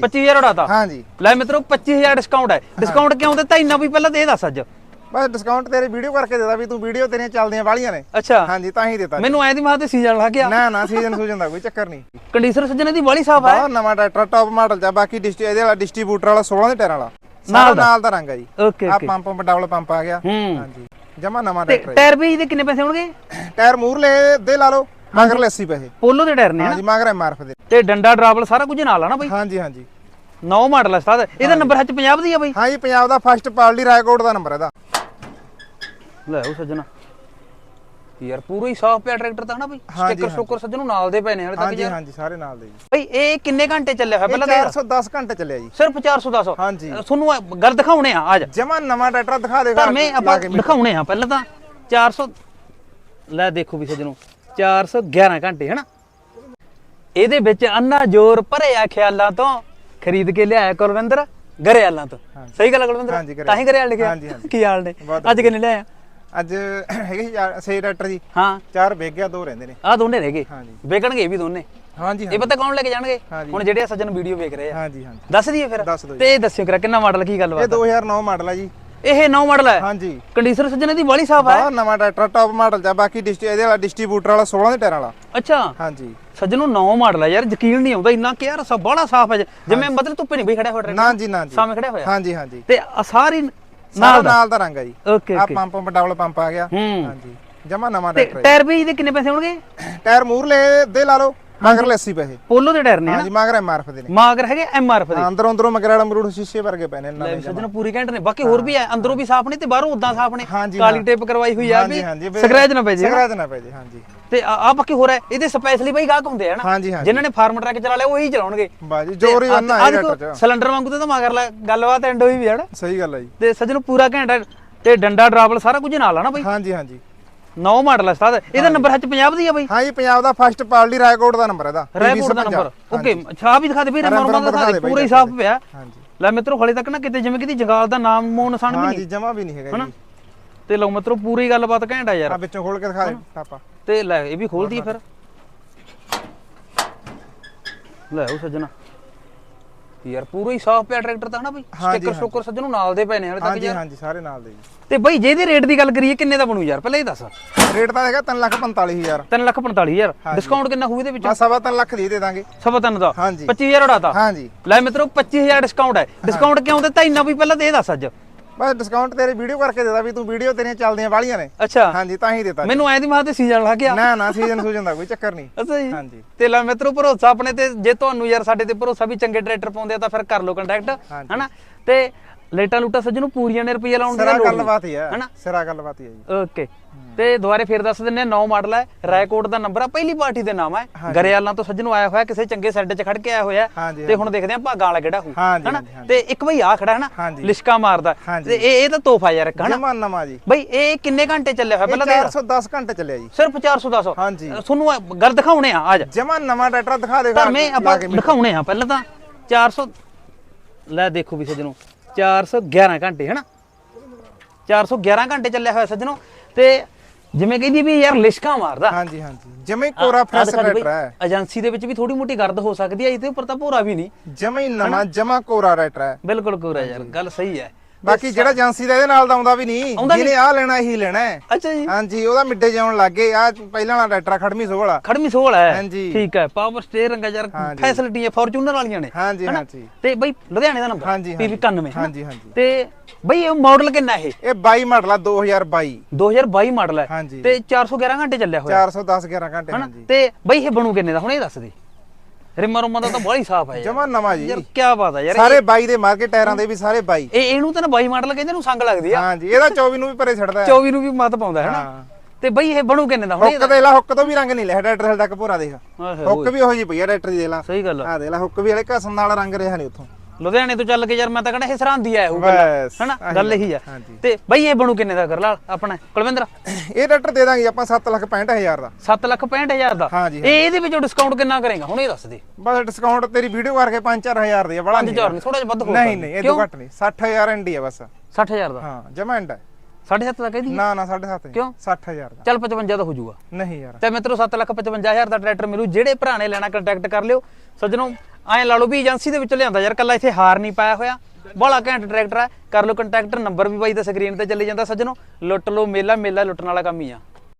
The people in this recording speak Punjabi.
25000 ਉਡਾਤਾ। ਹਾਂਜੀ। ਲੈ ਮਿੱਤਰੋ 25000 ਡਿਸਕਾਊਂਟ ਹੈ। ਡਿਸਕਾਊਂਟ ਕਿਉਂ ਦਿੱਤਾ? ਇੰਨਾ ਵੀ ਪਹਿਲਾਂ ਤੇ ਇਹ ਦੱਸ ਅੱਜ। ਬਸ ਡਿਸਕਾਊਂਟ ਤੇਰੀ ਵੀਡੀਓ ਕਰਕੇ ਦੇਦਾ ਵੀ ਤੂੰ ਵੀਡੀਓ ਤੇਰੀਆਂ ਚੱਲਦੀਆਂ ਵਾਲੀਆਂ ਨੇ। ਅੱਛਾ। ਹਾਂਜੀ ਤਾਂ ਹੀ ਦਿੱਤਾ। ਮੈਨੂੰ ਐ ਦੀ ਮਾਂ ਤੇ ਸੀਜ਼ਨ ਲੱਗ ਗਿਆ ਨਾ ਨਾ ਸੀਜ਼ਨ ਸੂਜਨ ਦਾ ਕੋਈ ਚੱਕਰ ਨਹੀਂ। ਕੰਡੀਸ਼ਨਰ ਸੱਜਣੇ ਦੀ ਬੜੀ ਸਾਫ਼ ਹੈ। ਬਹੁਤ ਨਵਾਂ ਟਰੈਕਟਰ ਟੌਪ ਮਾਡਲ ਚ ਬਾਕੀ ਡਿਸਟ ਇਹਦੇ ਵਾਲਾ ਡਿਸਟ੍ਰੀਬਿਊਟਰ ਵਾਲਾ 16 ਦੇ ਟਾਇਰਾਂ ਵਾਲਾ। ਨਾਲ ਦਾ? ਨਾਲ ਦਾ ਰੰਗ ਹੈ ਜੀ। ਓਕੇ ਆ ਪੰਪ ਪੰਪ ਡਬਲ ਪੰਪ ਆ ਗਿਆ। ਹਾਂਜੀ। ਜਮਾ ਨਵਾਂ ਟਰੈਕਟਰ ਟਾਇਰ ਵੀ ਇਹਦੇ ਕਿੰਨੇ ਪੈਸੇ ਹੋਣਗੇ? ਟਾਇਰ ਮੂਰਲੇ ਦੇ ਲਾ ਲਓ। ਮਗਰ 80 ਪੈਸੇ। ਪੋਲੋ ਦੇ ਟਾਇਰ ਨੇ। ਹਨਾ ਹਾਂਜੀ ਮਗਰ ਐਮਆਰਐਫ ਦੇ। ਤੇ ਡੰਡਾ ਡਰਾਵਲ ਸਾਰਾ ਕੁਝ ਨਾਲ ਆ ਨਾ ਬਈ? ਹਾਂਜੀ ਹਾਂਜੀ। ਨੌ ਮਾਡਲ ਹੈ ਸਤਾਦ ਇਹਦਾ ਨੰਬਰ ਹੈ 50 ਦੀ ਆ ਬਈ? ਹਾਂਜੀ ਪੰਜਾਬ ਦਾ ਫਸਟ ਪਾਰਟੀ ਰਾਏਕੋਟ ਦਾ ਨੰਬਰ ਇਹਦਾ। ਲੈ ਉਹ ਸੱਜਣਾ। ਯਾਰ ਪੂਰਾ ਹੀ ਸਾਫ਼ ਪਿਆ ਟਰੈਕਟਰ ਤਾਂ ਹਨਾ ਬਈ? ਹਾਂਜੀ, ਸਟicker ਸਟੋਕਰ ਸੱਜਣੋਂ ਨਾਲ ਦੇ ਪਏ ਨੇ ਹਲੇ ਤੱਕ ਹਾਂਜੀ ਯਾਰ। ਹਾਂਜੀ ਸਾਰੇ ਨਾਲ ਦੇ ਜੀ। ਬਈ ਇਹ ਕਿੰਨੇ ਘੰਟੇ ਚੱਲਿਆ ਹੋਇਆ ਇਹ ਪਹਿਲਾਂ ਤਾਂ 410 ਘੰਟੇ ਚੱਲਿਆ ਜੀ। ਸਿਰਫ 410 ਹਾਂਜੀ। ਤੁਹਾਨੂੰ ਇਹ ਗੱਲ ਦਿਖਾਉਣੇ ਆ ਅੱਜ ਜਮਾ ਨਵਾਂ ਟਰੈਕਟਰ ਦਿਖਾ ਦੇ ਧਰਮੇ ਆਪਾਂ ਦਿਖਾਉਣੇ ਆ ਪਹਿਲਾਂ ਤਾਂ। 400 ਲੈ ਦੇਖੋ ਵੀ ਸੱਜਣੋ। 411 ਘੰਟੇ ਹਨਾ? ਇਹਦੇ ਵਿੱਚ ਅੰਨਾ ਜ਼ੋਰ ਭਰਿਆ ਖਿਆਲਾਂ ਤੋਂ ਖਰੀਦ ਕੇ ਲਿਆਇਆ ਕੁਲਵਿੰਦਰ ਗਰੇਵਾਲਾਂ ਤੋਂ। ਸਹੀ ਗੱਲ ਕੁਲਵਿੰਦਰ। ਤਾਂ ਹੀ ਗਰੇਵਾਲ ਲਿਖਿਆ। ਕੀ ਹਾਲ ਨੇ? ਅੱਜ ਕਿੰਨੇ ਲਿਆਇਆ ਅੱਜ ਹੈਗੇ ਸੀ ਟਰੈਕਟਰ ਜੀ। ਹਾਂ। ਚਾਰ ਵੇਗ ਗਿਆ ਦੋ ਰਹਿੰਦੇ ਨੇ। ਆਹ ਦੋਨੇ ਰਹਿ ਗਏ? ਇਹ ਵੀ ਦੋਨੇ? ਹਾਂਜੀ ਇਹ ਪਤਾ ਕੌਣ ਲੈ ਕੇ ਜਾਣਗੇ। ਹੁਣ ਜਿਹੜੇ ਆ ਸੱਜਣ ਵੀਡੀਓ ਵੇਖ ਰਹੇ ਆ। ਹਾਂਜੀ ਹਾਂਜੀ। ਦੱਸ ਦਈਏ ਫਿਰ। ਤੇ ਇਹ ਦੱਸਿਓ ਕਰਾ ਕਿੰਨਾ ਮਾਡਲ ਕੀ ਗੱਲ ਇਹ ਬਾਤ 2009 ਮਾਡਲ ਹੈ ਜੀ। ਇਹ ਨੌ ਮਾਡਲ ਹੈ। ਹਾਂਜੀ। ਕੰਡੀਸ਼ਨਰ ਸੱਜਣੇ ਦੀ ਬੜੀ ਸਾਫ਼ ਹੈ। ਨਵਾਂ ਟਰੈਕਟਰ ਟੌਪ ਮਾਡਲ ਆ, ਬਾਕੀ ਡਿਸਟ ਇਹਦੇ ਵਾਲਾ ਡਿਸਟ੍ਰੀਬਿਊਟਰ ਵਾਲਾ 16 ਦੇ ਟਾਇਰਾਂ ਵਾਲਾ। ਅੱਛਾ। ਹਾਂਜੀ। ਸੱਜਣੋਂ ਨੌ ਮਾਡਲ ਹੈ ਯਾਰ ਯਕੀਨ ਨਹੀਂ ਆਉਂਦਾ ਇੰਨਾ ਕਿ ਯਾਰ ਸਭ ਬੜਾ ਸਾਫ਼ ਹੈ ਜਿਵੇਂ ਮਤਲਬ ਧੁੱਪੇ ਨਹੀਂ ਬਈ ਖੜਿਆ ਹੋਇਆ ਟਰੈਕਟਰ। ਨਾ ਜੀ ਨਾ ਜੀ ਸਾਹਮਣੇ ਖੜਿਆ ਹੋਇਆ। ਹਾਂਜੀ ਹਾਂਜੀ। ਤੇ ਸਾਰੀ ਨਾਲ ਨਾਲ ਦਾ। ਦਾ ਰੰਗ ਹੈ ਜੀ। ਓਕੇ ਆ ਪੰਪ ਪੰਪ ਡਬਲ ਪੰਪ ਆ ਗਿਆ। ਹਾਂਜੀ। ਜਮਾ ਨਵਾਂ ਟਰੈਕਟਰ ਟਾਇਰ ਵੀ ਇਹਦੇ ਕਿੰਨੇ ਪੈਸੇ ਹੋਣਗੇ? ਟਾਇਰ ਮੂਰਲੇ ਦੇ ਲਾ ਲਓ। ਮਗਰ 80 ਪੈਸੇ। ਪੋਲੋ ਦੇ ਟਾਇਰ ਨੇ? ਹਾਂਜੀ ਮਗਰ ਐਮਆਰਐਫ ਦੇ ਨੇ। ਮਾਗਰ ਹੈਗੇ ਐਮਆਰਐਫ ਦੇ। ਅੰਦਰੋਂ ਅੰਦਰੋਂ ਮਗਰਾੜਾ ਮਰੂੜ ਸ਼ੀਸ਼ੇ ਵਰਗੇ ਪਏ ਨੇ ਨਵੇਂ ਸੱਜਣ ਪੂਰੀ ਘੰਟ ਨੇ। ਬਾਕੀ ਹੋਰ ਵੀ ਹੈ ਅੰਦਰੋਂ ਵੀ ਸਾਫ਼ ਨੇ ਤੇ ਬਾਹਰੋਂ ਉਦਾਂ ਸਾਫ਼ ਨੇ। ਕਾਲੀ। ਟੇਪ ਕਰਵਾਈ ਹੋਈ ਆ ਵੀ ਸਕ੍ਰੈਚ ਨਾ ਪੈ ਜੇ। ਸਕ੍ਰੈਚ ਨਾ ਪੈ ਜੇ ਹਾਂਜੀ। ਤੇ ਆ ਬਾਕੀ ਹੋਰ ਹੈ ਇਹਦੇ ਸਪੈਸ਼ਲੀ ਬਈ ਗਾਹਕ ਹੁੰਦੇ ਆ ਨਾ। ਜਿਨ੍ਹਾਂ ਨੇ ਫਾਰਮ ਟਰੱਕ ਚਲਾ ਲਿਆ ਉਹੀ ਚਲਾਉਣਗੇ। ਬਾਜੀ ਜੋਰ ਹੀ ਉਹਨਾਂ ਹੈ ਟਰੈਕਟਰ ਚ ਸਿਲੰਡਰ ਵਾਂਗੂ ਤਾਂ ਮਗਰ ਲੈ ਗੱਲਬਾਤ ਐਂਡ ਹੋਈ ਵੀ ਹੈ ਨਾ। ਸਹੀ ਗੱਲ ਹੈ ਜੀ। ਤੇ ਸੱਜਣ ਪੂਰਾ ਘੰਟਾ ਤੇ ਡੰਡਾ ਡਰਾਵਲ ਸਾਰਾ ਕੁਝ ਨਾਲ ਆ ਨਾ ਬਈ। ਹਾਂਜੀ ਹਾਂਜੀ। ਨੌ ਮਾਡਲ ਹੈ ਇਹਦਾ ਨੰਬਰ ਹੈ 50 ਦੀ ਆ ਬਈ? ਹਾਂਜੀ ਪੰਜਾਬ ਦਾ ਫਸਟ ਪਾਰਟੀ ਰਾਏਕੋਟ ਦਾ ਨੰਬਰ ਇਹਦਾ। ਰੈਕੋਰਡ ਦਾ ਨੰਬਰ ਓਕੇ ਛਾਪ ਵੀ ਦਿਖਾ ਦੇ ਬਈ ਨੰਬਰ ਉਹਦਾ ਦਿਖਾ ਦੇ ਦੇ ਪੂਰਾ ਹੀ ਸਾਫ਼ ਪਿਆ। ਹਾਂਜੀ। ਲੈ ਮਿੱਤਰੋ ਹਲੇ ਤੱਕ ਨਾ ਕਿਤੇ ਜਿਵੇਂ ਕਿਤੇ ਜੰਗਾਲ ਦਾ ਨਾਮ ਮੋ ਨਿਸ਼ਾਨ ਵੀ ਹਾਂਜੀ ਨਹੀਂ। ਜਮਾ ਵੀ ਨਹੀਂ ਹੈਗਾ ਜੀ। ਤੇ ਲਓ ਮਿੱਤਰੋ ਪੂਰੀ ਗੱਲਬਾਤ ਘੈਂਟ ਆ ਆ ਯਾਰ ਵਿੱਚੋਂ ਖੋਲ ਕੇ ਦਿਖਾ ਦੇ ਟਾਪਾ ਤੇ ਲੈ ਇਹ ਵੀ ਖੋਲ ਦਈਏ ਫਿਰ। ਲੈ ਉਹ ਸੱਜਣਾ। ਯਾਰ ਪੂਰਾ ਹੀ ਸਾਫ਼ ਪਿਆ ਟਰੈਕਟਰ ਤਾਂ ਹਨਾ ਬਈ? ਸਟicker ਸਟੋਕਰ ਸੱਜਣੋਂ ਨਾਲ ਦੇ ਪਏ ਨੇ ਹਲੇ ਤੱਕ ਹਾਂਜੀ ਯਾਰ। ਹਾਂਜੀ ਸਾਰੇ ਨਾਲ ਦੇ ਜੀ। ਤੇ ਬਈ ਜੇ ਇਹਦੇ ਰੇਟ ਦੀ ਗੱਲ ਕਰੀਏ ਕਿੰਨੇ ਦਾ ਬਣੂ ਯਾਰ? ਪਹਿਲਾਂ ਇਹ ਦੱਸ। ਰੇਟ ਤਾਂ ਹੈਗਾ 345000 3 ਲੱਖ 45000 ਡਿਸਕਾਊਂਟ ਕਿੰਨਾ ਹੋਊ ਇਹਦੇ ਵਿੱਚ? ਬਸ ਸਵਾ ਤਿੰਨ ਲੱਖ ਦੀ ਦੇ ਦਾਂਗੇ। ਸਵਾ ਤਿੰਨ ਦਾ? ਹਾਂਜੀ। 25000 ਉਡਾਤਾ ਹਾਂਜੀ। ਲੈ ਮਿੱਤਰੋ 25000 ਡਿਸਕਾਊਂਟ ਹੈ। ਡਿਸਕਾਊਂਟ ਕਿਉਂ ਦਿੱਤਾ? ਇੰਨਾ ਵੀ ਪਹਿਲਾਂ ਤੇ ਇਹ ਦੱਸ ਅੱਜ। ਬਸ ਡਿਸਕਾਊਂਟ ਤੇਰੀ ਵੀਡੀਓ ਕਰਕੇ ਦੇਦਾ ਵੀ ਤੂੰ ਵੀਡੀਓ ਤੇਰੀਆਂ ਚੱਲਦੀਆਂ ਵਾਲੀਆਂ ਨੇ। ਅੱਛਾ। ਹਾਂਜੀ ਤਾਂ ਹੀ ਦਿੱਤਾ। ਮੈਨੂੰ ਐ ਦੀ ਮਾਂ ਤੇ ਸੀਜ਼ਨ ਲੱਗ ਗਿਆ। ਨਾ ਨਾ ਸੀਜ਼ਨ ਸੂਜਨ ਦਾ ਕੋਈ ਚੱਕਰ ਨਹੀਂ। ਅੱਛਾ ਜੀ। ਹਾਂਜੀ। ਤੇ ਲੈ ਮਿੱਤਰੋ ਭਰੋਸਾ ਆਪਣੇ ਤੇ ਜੇ ਤੁਹਾਨੂੰ ਯਾਰ ਸਾਡੇ ਤੇ ਭਰੋਸਾ ਵੀ ਚੰਗੇ ਟਰੈਕਟਰ ਪਾਉਂਦੇ ਆ ਤਾਂ ਫਿਰ ਕਰ ਲਓ ਕੰਟੈਕਟ। ਹਨਾ? ਤੇ ਲੇਟਾ ਲੂਟਾ ਸੱਜਣ ਨੂੰ ਪੂਰੀਆਂ ਨੇ ਰੁਪਈਆ ਲਾਉਣ ਦੀ ਸਿਰਾ ਲੋੜ ਨਹੀਂ ਗੱਲਬਾਤ ਹੀ ਹੈ ਹਨਾ? ਸਿਰਾ ਗੱਲਬਾਤ ਹੀ ਹੈ ਜੀ। ਓਕੇ। ਤੇ ਦੁਬਾਰੇ ਫੇਰ ਦੱਸ ਦਿੰਨੇ 9 ਮਾਡਲ ਹੈ ਰਾਏਕੋਟ ਦਾ ਨੰਬਰ ਆ ਪਹਿਲੀ ਪਾਰਟੀ ਦੇ ਨਾਮ ਹੈ। ਗਰੇਵਾਲਾਂ ਤੋਂ ਸੱਜਣ ਨੂੰ ਆਇਆ ਹੋਇਆ ਕਿਸੇ ਚੰਗੇ ਸੈੱਟ 'ਚ ਖੜ ਕੇ ਆਇਆ ਹੋਇਆ। ਹਾਂਜੀ, ਤੇ ਹੁਣ ਦੇਖਦੇ ਆ ਭਾਗਾਂ ਵਾਲਾ ਕਿਹੜਾ ਹੋਊ ਹਾਂਜੀ, ਹਨਾ? ਹਾਂਜੀ, ਹਾਂਜੀ। ਤੇ ਇੱਕ ਬਈ ਆ ਖੜਾ ਹੈ ਨਾ ਹਾਂਜੀ। ਲਿਸ਼ਕਾ ਮਾਰਦਾ। ਹਾਂਜੀ। ਤੇ ਇਹ ਇਹ ਤਾਂ ਤੋਹਫਾ ਯਾਰ ਇੱਕ ਹਨਾ? ਜਮਾ ਨਵਾਂ ਜੀ। ਬਈ ਇਹ ਕਿੰਨੇ ਘੰਟੇ ਚੱਲਿਆ ਹੋਇਆ? ਇਹ ਪਹਿਲਾਂ ਤਾਂ 410 ਘੰਟੇ ਚੱਲਿਆ ਜੀ। ਸਿਰਫ 410 ਹਾਂਜੀ। ਤੁਹਾਨੂੰ ਇਹ ਗੱਲ ਦਿਖਾਉਣੇ ਆ ਅੱਜ ਜਮਾ ਨਵਾਂ ਟਰੈਕਟਰ ਦਿਖਾ ਦੇ ਧਰਮੇ ਆਪਾਂ ਦਿਖਾਉਣੇ ਆ ਪਹਿਲਾਂ ਤਾਂ 400 ਲੈ ਦੇਖੋ ਵੀ ਸੱਜਣੋ। 411 ਘੰਟੇ ਹਨਾ? 411 ਘੰਟੇ ਚੱਲਿਆ ਹੋਇਆ ਸੱਜਣੋ ਤੇ ਜਿਵੇਂ ਕਹਿੰਦੀ ਵੀ ਯਾਰ ਲਿਸ਼ਕਾ ਮਾਰਦਾ। ਹਾਂਜੀ ਹਾਂਜੀ। ਜਮੇ ਕੋਰਾ ਫਰੈਸ਼ ਟਰੈਕਟਰ ਹੈ। ਏਜੰਸੀ ਦੇ ਵਿੱਚ ਵੀ ਥੋੜੀ ਮੋਟੀ ਗਰਦ ਹੋ ਸਕਦੀ ਹੈ ਇਹਦੇ ਉੱਪਰ ਤਾਂ ਭੋਰਾ ਵੀ ਨਹੀਂ। ਜਮੇ ਹੀ ਨਵਾਂ ਜਮਾ ਕੋਰਾ ਟਰੈਕਟਰ ਹੈ। ਬਿਲਕੁਲ ਕੋਰਾ ਯਾਰ ਗੱਲ ਸਹੀ ਹੈ। ਬਾਕੀ ਜਿਹੜਾ ਏਜੰਸੀ ਦਾ ਇਹਦੇ ਨਾਲ ਦਾ ਆਉਂਦਾ ਵੀ ਨਹੀਂ ਆਉਂਦਾ ਜਿਹਨੇ ਆ ਲੈਣਾ ਇਹੀ ਲੈਣਾ ਹੈ। ਅੱਛਾ ਜੀ। ਹਾਂਜੀ ਉਹਦਾ ਮਿੱਡੇ ਜਾਉਣ ਲੱਗੇ ਆ ਪਹਿਲਾਂ ਵਾਲਾ ਟਰੈਕਟਰ ਖੜਮੀ ਸੋਹ ਵਾਲਾ ਖੜਮੀ ਸੋਲ ਹੈ। ਹਾਂਜੀ। ਠੀਕ ਹੈ ਪਾਵਰ ਸਟੀਅਰਿੰਗ ਹੈ ਯਾਰ। ਫੈਸਿਲਿਟੀਆਂ ਫੋਰਚੂਨਰ ਵਾਲੀਆਂ ਨੇ। ਹਾਂਜੀ? ਹਾਂਜੀ। ਤੇ ਬਈ ਲੁਧਿਆਣੇ ਦਾ ਨੰਬਰ ਹਾਂਜੀ, ਪੀਵੀ 91 ਹਨਾ? ਹਾਂਜੀ ਹਾਂਜੀ। ਤੇ ਬਈ ਇਹ ਮਾਡਲ ਕਿੰਨਾ ਇਹ? ਇਹ 22 ਮਾਡਲ ਆ 2022 2022 ਮਾਡਲ ਹੈ। ਹਾਂਜੀ। ਤੇ 411 ਘੰਟੇ ਚੱਲਿਆ ਹੋਇਆ। 410 11 ਘੰਟੇ ਹਾਂਜੀ। ਤੇ ਬਈ ਇਹ ਬਣੂ ਕਿੰਨੇ ਦਾ? ਹੁਣ ਇਹ ਦੱਸ ਦੇ। ਰਿਮਾ ਰੁਮਾ ਦਾ ਤਾਂ ਬੜਾ ਹੀ ਸਾਫ਼ ਹੈ ਯਾਰ। ਜਮਾ ਨਵਾਂ ਜੀ। ਯਾਰ ਕੀ ਬਾਤ ਹੈ ਯਾਰ ਸਾਰੇ 22 ਦੇ ਮਾਰ ਕੇ ਟਾਇਰਾਂ ਦੇ ਵੀ ਸਾਰੇ 22 ਇਹ ਇਹਨੂੰ ਤਾਂ 22 ਮਾਡਲ ਕਹਿੰਦੇ ਨੂੰ ਸੰਗ ਲੱਗਦੀ ਆ। ਹਾਂਜੀ ਇਹਦਾ 24 ਨੂੰ ਵੀ ਪਰੇ ਛੱਡਦਾ। ਹੈ 24 ਨੂੰ ਵੀ ਮਤ ਪਾਉਂਦਾ ਹੈ ਨਾ ਹਾਂ। ਤੇ ਬਈ ਇਹ ਬਣੂ ਕਿੰਨੇ ਦਾ? ਹੁਣ ਹੁੱਕ ਦੇ ਲਾ ਹੁੱਕ ਤੋਂ ਵੀ ਰੰਗ ਨਹੀਂ ਲਿਆ ਟਰੈਕਟਰ ਹਲ ਤੱਕ ਭੋਰਾ ਦੇਖ ਹੁੱਕ ਵੀ ਉਹੋ ਜੀ ਪਈ ਆ ਟਰੈਕਟਰ ਦੀ ਦੇਖ ਲਾ। ਸਹੀ ਗੱਲ ਆ। ਦੇਖ ਲਾ ਹੁੱਕ ਵੀ ਹਲੇ ਘਸਣ ਵਾਲਾ ਰੰਗ ਰਿਹਾ ਨਹੀਂ ਉੱਥੋਂ। ਲੁਧਿਆਣੇ ਤੋਂ ਚੱਲ ਕੇ ਯਾਰ ਮੈਂ ਤਾਂ ਕਹਿੰਦਾ ਇਹ ਸਰਾਂਦੀ ਆਇਆ ਹੋਊਗਾ ਬਸ ਹਨਾ? ਆਹੀ ਗੱਲ ਇਹੀ ਆ। ਹਾਂਜੀ। ਤੇ ਬਈ ਇਹ ਬਣੂ ਕਿੰਨੇ ਦਾ ਗਰਲਾਲ ਆਪਣਾ? ਕੁਲਵਿੰਦਰ? ਇਹ ਟਰੈਕਟਰ ਦੇ ਦਾਂਗੇ ਆਪਾਂ 7 ਲੱਖ 65000 ਦਾ। 7 ਲੱਖ 65000 ਦਾ? ਹਾਂਜੀ, ਇਹ ਇਹਦੇ ਵਿੱਚੋਂ ਡਿਸਕਾਊਂਟ ਕਿੰਨਾ ਕਰੇਗਾ? ਹੁਣ ਇਹ ਦੱਸ ਦੇ। ਬਸ ਡਿਸਕਾਊਂਟ ਤੇਰੀ ਵੀਡੀਓ ਕਰਕੇ 5-4000 ਦੀ ਆ ਬੜਾ 5000 ਨਹੀਂ ਥੋੜਾ ਜਿਹਾ ਵੱਧ ਹੋ ਨਹੀਂ ਨਹੀਂ ਇਹ ਤੋਂ ਘੱਟ ਨਹੀਂ 60000 ਐਂਡੀ ਆ ਬਸ। 60000 ਦਾ? ਹਾਂ ਜਮਾ ਐਂਡ ਹੈ 7.5 ਦਾ ਕਹਿਦੀ ਨਾ ਨਾ 7.5 ਕਿਉਂ? 60000 ਦਾ। ਚੱਲ 55 ਦਾ ਹੋ ਜਾਊਗਾ। ਨਹੀਂ ਯਾਰ। ਤੇ ਮਿੱਤਰੋ 7 ਲੱਖ 55000 ਦਾ ਟਰੈਕਟਰ ਮਿਲੂ ਜਿਹੜੇ ਭਰਾ ਨੇ ਲੈਣਾ ਕੰਟੈਕਟ ਕਰ ਲਿਓ। ਸੱਜਣੋ ਐਂ ਲਾ ਲਓ ਵੀ ਏਜੰਸੀ ਦੇ ਵਿੱਚੋਂ ਲਿਆਂਦਾ ਯਾਰ, ਕੱਲਾ ਇੱਥੇ ਹਾਰ ਨਹੀਂ ਪਾਇਆ ਹੋਇਆ। ਬੜਾ ਘੈਂਟ ਟਰੈਕਟਰ ਹੈ ਕਰ ਲਓ ਕੰਟੈਕਟ ਨੰਬਰ ਵੀ ਬਾਈ ਦਾ ਸਕਰੀਨ ਤੇ ਚੱਲੀ ਜਾਂਦਾ ਸੱਜਣੋ। ਲੁੱਟ ਲਓ, ਮੇਲਾ ਮੇਲਾ ਲੁੱਟਣ ਵਾਲਾ ਕੰਮ ਹੀ ਆ।